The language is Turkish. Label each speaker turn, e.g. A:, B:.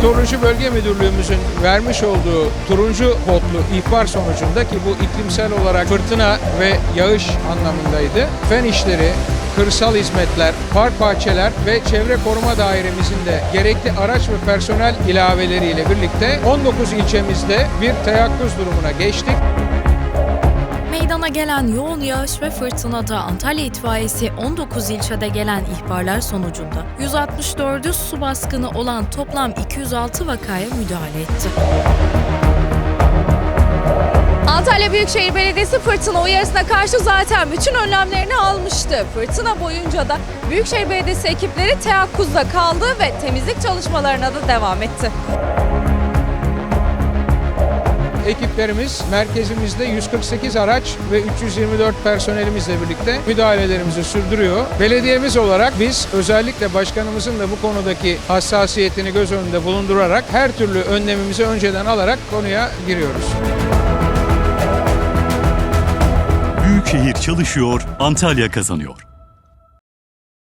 A: Meteoroloji Bölge Müdürlüğümüzün vermiş olduğu turuncu kodlu ihbar sonucunda ki bu iklimsel olarak fırtına ve yağış anlamındaydı. Fen işleri, kırsal hizmetler, park bahçeler ve çevre koruma dairemizin de gerekli araç ve personel ilaveleriyle birlikte 19 ilçemizde bir teyakkuz durumuna geçtik.
B: Meydana gelen yoğun yağış ve fırtınada Antalya itfaiyesi 19 ilçede gelen ihbarlar sonucunda 164'ü su baskını olan toplam 206 vakaya müdahale etti.
C: Antalya Büyükşehir Belediyesi fırtına uyarısına karşı zaten bütün önlemlerini almıştı. Fırtına boyunca da Büyükşehir Belediyesi ekipleri teyakkuzda kaldı ve temizlik çalışmalarına da devam etti.
A: Ekiplerimiz merkezimizde 148 araç ve 324 personelimizle birlikte müdahalelerimizi sürdürüyor. Belediyemiz olarak biz özellikle başkanımızın da bu konudaki hassasiyetini göz önünde bulundurarak her türlü önlemimizi önceden alarak konuya giriyoruz.
D: Büyükşehir çalışıyor, Antalya kazanıyor.